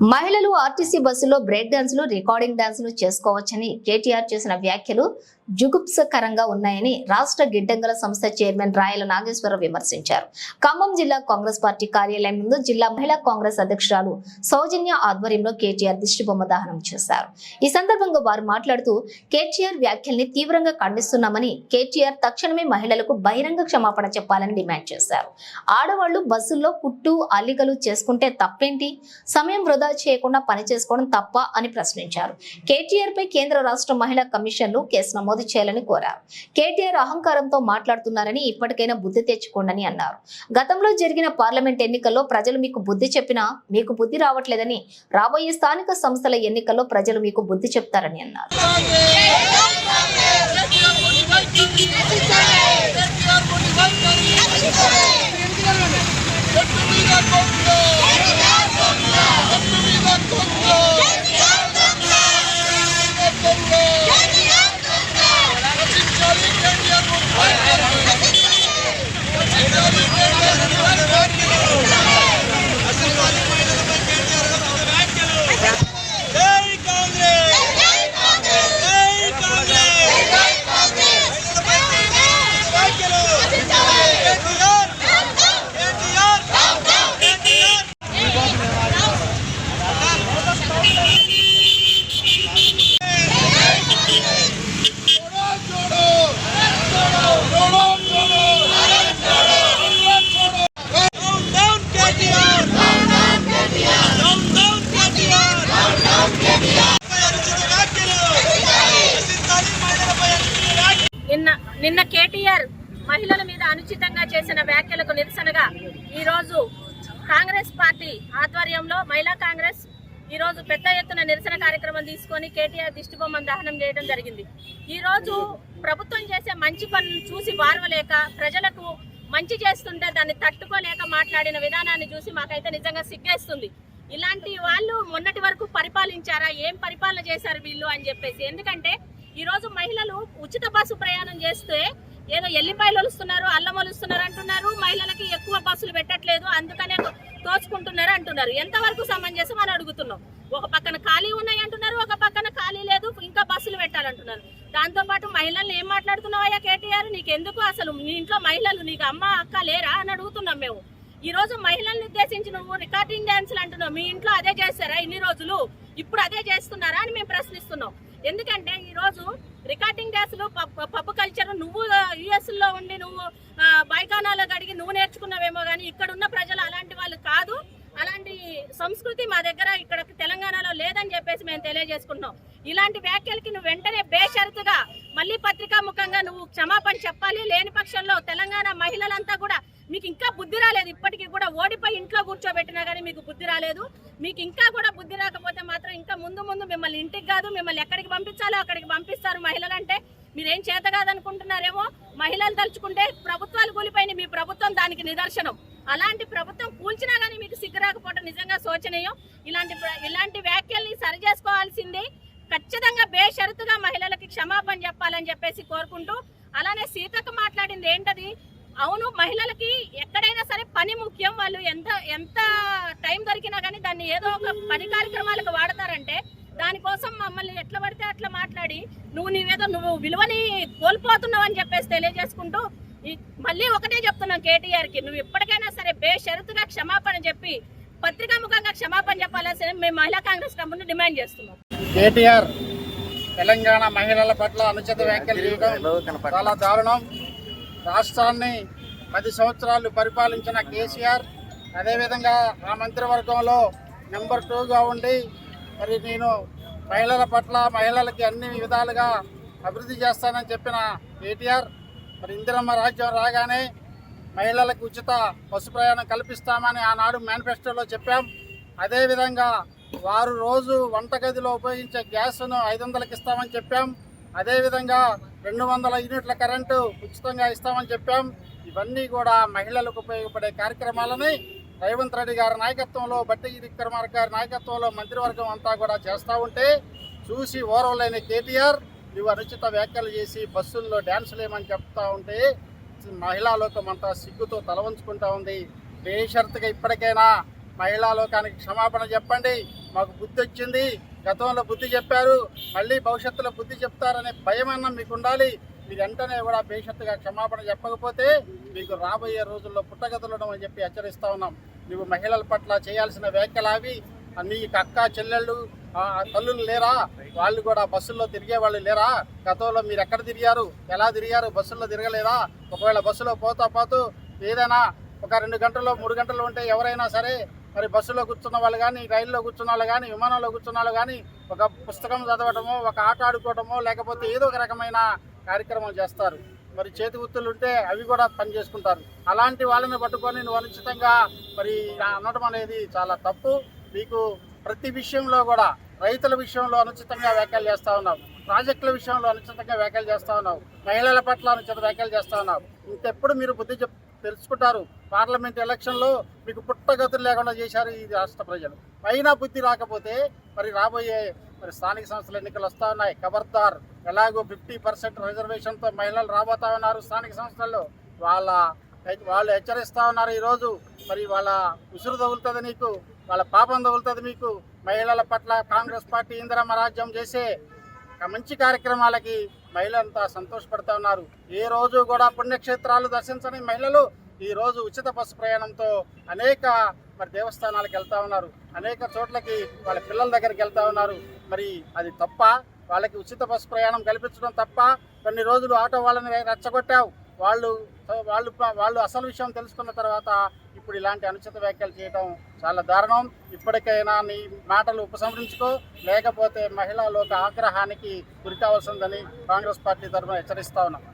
మహిళలు ఆర్టీసీ బస్సులో బ్రేక్ డాన్సులు రికార్డింగ్ డాన్సులు చేసుకోవచ్చని కేటీఆర్ చేసిన వ్యాఖ్యలు జుగుప్సకరంగా ఉన్నాయని రాష్ట్ర గిడ్డంగుల సంస్థ చైర్మన్ రాయల నాగేశ్వరరావు విమర్శించారు. ఖమ్మం జిల్లా కాంగ్రెస్ పార్టీ కార్యాలయం ముందు జిల్లా మహిళా కాంగ్రెస్ అధ్యక్షురాలు సౌజన్య ఆధ్వర్యంలో కేటీఆర్ దిష్టిబొమ్మ దహనం చేశారు. ఈ సందర్భంగా వారు మాట్లాడుతూ కేటీఆర్ వ్యాఖ్యల్ని తీవ్రంగా ఖండిస్తున్నామని కేటీఆర్ తక్షణమే మహిళలకు బహిరంగ క్షమాపణ చెప్పాలని డిమాండ్ చేశారు. ఆడవాళ్ళు బస్సుల్లో కుట్టు అల్లికలు చేసుకుంటే తప్పేంటి? సమయం వృధా చేయకుండా పని చేసుకోవడం తప్ప అని ప్రశ్నించారు. కేటీఆర్ పై కేంద్ర రాష్ట్ర మహిళా కమిషన్లు కేసు నమోదు చేయాలని కోరారు. కేటీఆర్ అహంకారంతో మాట్లాడుతున్నారని ఇప్పటికైనా బుద్ధి తెచ్చుకోండి అన్నారు. గతంలో జరిగిన పార్లమెంట్ ఎన్నికల్లో ప్రజలు మీకు బుద్ధి చెప్పినా మీకు బుద్ధి రావట్లేదని రాబోయే స్థానిక సంస్థల ఎన్నికల్లో ప్రజలు మీకు బుద్ధి చెప్తారని అన్నారు జై కాంగ్రెస్ జై కాంగ్రెస్ జై కాంగ్రెస్ వ్యాఖ్యలు KTR KTR KTR down down KTR down down KTR పై అనుచిత వ్యాఖ్యలు నశించాలి మహిళలపై అనుచిత వ్యాఖ్యలు నిన్న నిన్న కేటీఆర్ మహిళల మీద అనుచితంగా చేసిన వ్యాఖ్యలకు ఈరోజు కాంగ్రెస్ పార్టీ ఆధ్వర్యంలో మహిళా కాంగ్రెస్ ఈరోజు పెద్ద ఎత్తున నిరసన కార్యక్రమం తీసుకొని కేటీఆర్ దిష్టిబొమ్మను దహనం చేయడం జరిగింది. ఈరోజు ప్రభుత్వం చేసే మంచి పనులు చూసి వారవలేక ప్రజలకు మంచి చేస్తుంటే దాన్ని తట్టుకోలేక మాట్లాడిన విధానాన్ని చూసి మాకైతే నిజంగా సిగ్గేస్తుంది. ఇలాంటి వాళ్ళు మొన్నటి వరకు పరిపాలించారా? ఏం పరిపాలన చేశారు వీళ్ళు అని చెప్పేసి? ఎందుకంటే ఈరోజు మహిళలు ఉచిత బస్సు ప్రయాణం చేస్తే ఏదో ఎల్లిపాయలు ఒలుస్తున్నారు అల్లం ఒలుస్తున్నారు అంటున్నారు మహిళలకి ఎక్కువ బస్సులు పెట్టట్లేదు అందుకనే తోచుకుంటున్నారు అంటున్నారు. ఎంతవరకు సమంజసం అని అడుగుతున్నాం. ఒక పక్కన ఖాళీ ఉన్నాయి అంటున్నారు ఒక పక్కన ఖాళీ లేదు ఇంకా బస్సులు పెట్టాలంటున్నారు. దాంతో పాటు మహిళల్ని ఏం మాట్లాడుతున్నావయ్యా కేటీఆర్? నీకు ఎందుకు అసలు మీ ఇంట్లో మహిళలు నీకు అమ్మ అక్క లేరా అని అడుగుతున్నాం మేము. ఈ రోజు మహిళల్ని ఉద్దేశించి నువ్వు రికార్డింగ్ డ్యాన్సులు అంటున్నావు. మీ ఇంట్లో అదే చేస్తారా ఇన్ని రోజులు? ఇప్పుడు అదే చేస్తున్నారా అని మేము ప్రశ్నిస్తున్నాం. ఎందుకంటే ఈ రోజు రికార్డింగ్ డాన్సులు పబ్ పప్పు కల్చర్ నువ్వు యుఎస్లో ఉండి నువ్వు బైకానాలో గడిగి నువ్వు నేర్చుకున్నావేమో కానీ ఇక్కడ ఉన్న ప్రజలు అలాంటి వాళ్ళు కాదు. అలాంటి సంస్కృతి మా దగ్గర ఇక్కడ తెలంగాణలో లేదని చెప్పేసి మేము తెలియజేసుకుంటున్నాం. ఇలాంటి వ్యాఖ్యలకి నువ్వు వెంటనే బేషరతుగా మళ్ళీ పత్రికా ముఖంగా నువ్వు క్షమాపణ చెప్పాలి. లేని పక్షంలో తెలంగాణ మహిళలంతా కూడా మీకు ఇంకా బుద్ధి రాలేదు. ఇప్పటికీ కూడా ఓడిపోయి ఇంట్లో కూర్చోబెట్టినా కానీ మీకు బుద్ధి రాలేదు. మీకు ఇంకా కూడా బుద్ధి రాకపోతే మాత్రం ఇంకా ముందు ముందు మిమ్మల్ని ఇంటికి కాదు మిమ్మల్ని ఎక్కడికి పంపించాలో అక్కడికి పంపిస్తారు మహిళలంటే. మీరేం చేత కాదనుకుంటున్నారేమో? మహిళలు తలుచుకుంటే ప్రభుత్వాలు కూలిపోయిన మీ ప్రభుత్వం దానికి నిదర్శనం. అలాంటి ప్రభుత్వం కూల్చినా కానీ మీకు సిగ్గు రాకపోవడం నిజంగా శోచనీయం. ఇలాంటి ఇలాంటి వ్యాఖ్యల్ని సరి చేసుకోవాల్సిందే ఖచ్చితంగా బేషరతుగా మహిళలకి క్షమాపణ చెప్పాలని చెప్పేసి కోరుకుంటూ అలానే సీతకు మాట్లాడింది ఏంటది? అవును మహిళలకి ఎక్కడైనా సరే పని ముఖ్యం. వాళ్ళు ఎంత ఎంత టైం దొరికినా కానీ దాన్ని ఏదో ఒక పని కార్యక్రమాలకు వాడతారంటే దానికోసం మమ్మల్ని ఎట్లా పడితే అట్లా మాట్లాడి నువ్వు నీవేదో నువ్వు విలువని కోల్పోతున్నావు అని చెప్పేసి తెలియజేసుకుంటూ మళ్ళీ ఒకటే చెప్తున్నాం కేటీఆర్కి నువ్వు ఇప్పటికైనా సరే బేషరతుగా క్షమాపణ చెప్పి పత్రికా ముఖంగా క్షమాపణ చెప్పాలని మేము మహిళా కాంగ్రెస్ కంపెనీ డిమాండ్ చేస్తున్నాం. కేటీఆర్ తెలంగాణ మహిళల పట్ల అనుచిత వ్యాఖ్యలు చాలా దారుణం. రాష్ట్రాన్ని పది సంవత్సరాలు పరిపాలించిన కేసీఆర్ అదేవిధంగా ఆ మంత్రివర్గంలో నెంబర్ టూగా ఉండి మరి నేను మహిళల పట్ల మహిళలకి అన్ని విధాలుగా అభివృద్ధి చేస్తానని చెప్పిన కేటీఆర్ మరి ఇందిరమ్మ రాజ్యం రాగానే మహిళలకు ఉచిత బస్సు ప్రయాణం కల్పిస్తామని ఆనాడు మేనిఫెస్టోలో చెప్పాం. అదేవిధంగా వారు రోజు వంటగదిలో ఉపయోగించే గ్యాస్ను ఐదు వందలకి ఇస్తామని చెప్పాం. అదేవిధంగా రెండు వందల యూనిట్ల కరెంటు ఉచితంగా ఇస్తామని చెప్పాం. ఇవన్నీ కూడా మహిళలకు ఉపయోగపడే కార్యక్రమాలని రేవంత్ రెడ్డి గారి నాయకత్వంలో బట్టి విక్రమార్క గారి నాయకత్వంలో మంత్రివర్గం అంతా కూడా చేస్తూ ఉంటే చూసి ఓరవలేని కేటీఆర్ నువ్వు అనుచిత వ్యాఖ్యలు చేసి బస్సుల్లో డ్యాన్సులు ఏమని చెప్తా ఉంటే మహిళా లోకం అంతా సిగ్గుతో తలవంచుకుంటా ఉంది. బేషరతుగా ఇప్పటికైనా మహిళా లోకానికి క్షమాపణ చెప్పండి. మాకు బుద్ధి వచ్చింది. గతంలో బుద్ధి చెప్పారు. మళ్ళీ భవిష్యత్తులో బుద్ధి చెప్తారనే భయమన్నా మీకు ఉండాలి. మీరు వెంటనే కూడా భవిష్యత్తుగా క్షమాపణ చెప్పకపోతే మీకు రాబోయే రోజుల్లో పుట్టగతులడం అని చెప్పి హెచ్చరిస్తా ఉన్నాం. నువ్వు మహిళల పట్ల చేయాల్సిన వ్యాఖ్యలు అవి. నీ అక్క చెల్లెళ్ళు ఆ, తల్లులు లేరా? వాళ్ళు కూడా బస్సుల్లో తిరిగే వాళ్ళు లేరా? గతంలో మీరు ఎక్కడ తిరిగారు? ఎలా తిరిగారు? బస్సుల్లో తిరగలేదా? ఒకవేళ బస్సులో పోతా పోతూ ఏదైనా ఒక రెండు గంటల్లో మూడు గంటలు ఉంటే ఎవరైనా సరే మరి బస్సులో కూర్చున్న వాళ్ళు కానీ రైల్లో కూర్చున్న వాళ్ళు కానీ విమానంలో కూర్చున్న వాళ్ళు కానీ ఒక పుస్తకం చదవటమో ఒక ఆట ఆడుకోవటమో లేకపోతే ఏదో ఒక రకమైన కార్యక్రమం చేస్తారు. మరి చేతి వృత్తులు ఉంటే అవి కూడా పని చేసుకుంటారు. అలాంటి వాళ్ళని పట్టుకొని నువ్వు అనుచితంగా మరి అనడం అనేది చాలా తప్పు. మీకు ప్రతి విషయంలో కూడా రైతుల విషయంలో అనుచితంగా వ్యాఖ్యలు చేస్తూ ఉన్నావు. ప్రాజెక్టుల విషయంలో అనుచితంగా వ్యాఖ్యలు చేస్తూ ఉన్నావు. మహిళల పట్ల అనుచిత వ్యాఖ్యలు చేస్తూ ఉన్నావు. ఇంకెప్పుడు మీరు బుద్ధి చెప్ తెలుసుకుంటారు. పార్లమెంట్ ఎలక్షన్లో మీకు పుట్టగతులు లేకుండా చేశారు ఈ రాష్ట్ర ప్రజలు. అయినా బుద్ధి రాకపోతే మరి రాబోయే మరి స్థానిక సంస్థల ఎన్నికలు వస్తూ ఉన్నాయి. ఖబర్దార్ ఎలాగో ఫిఫ్టీ పర్సెంట్ రిజర్వేషన్తో మహిళలు రాబోతా ఉన్నారు స్థానిక సంస్థల్లో. వాళ్ళ వాళ్ళు హెచ్చరిస్తా ఉన్నారు ఈరోజు. మరి వాళ్ళ ఉసురు తగులుతుంది నీకు వాళ్ళ పాపం తగులుతుంది మీకు. మహిళల పట్ల కాంగ్రెస్ పార్టీ ఇందిరమ్మ రాజ్యం చేసే మంచి కార్యక్రమాలకి మహిళలంతా సంతోషపడుతూ ఉన్నారు. ఏ రోజు కూడా పుణ్యక్షేత్రాలు దర్శించని మహిళలు ఈ రోజు ఉచిత బస్సు ప్రయాణంతో అనేక మరి దేవస్థానాలకు వెళ్తా ఉన్నారు. అనేక చోట్లకి వాళ్ళ పిల్లల దగ్గరికి వెళ్తా ఉన్నారు. మరి అది తప్ప వాళ్ళకి ఉచిత బస్సు ప్రయాణం కల్పించడం తప్ప కొన్ని రోజులు ఆటో వాళ్ళని రెచ్చగొట్టావు. వాళ్ళు వాళ్ళు వాళ్ళు అసలు విషయం తెలుసుకున్న తర్వాత ఇప్పుడు ఇలాంటి అనుచిత వ్యాఖ్యలు చేయడం చాలా దారుణం. ఇప్పటికైనా నీ మాటలు ఉపసంహరించుకో లేకపోతే మహిళా లోక ఆగ్రహానికి గురికావాల్సిందని కాంగ్రెస్ పార్టీ తరఫున హెచ్చరిస్తా ఉన్నాం.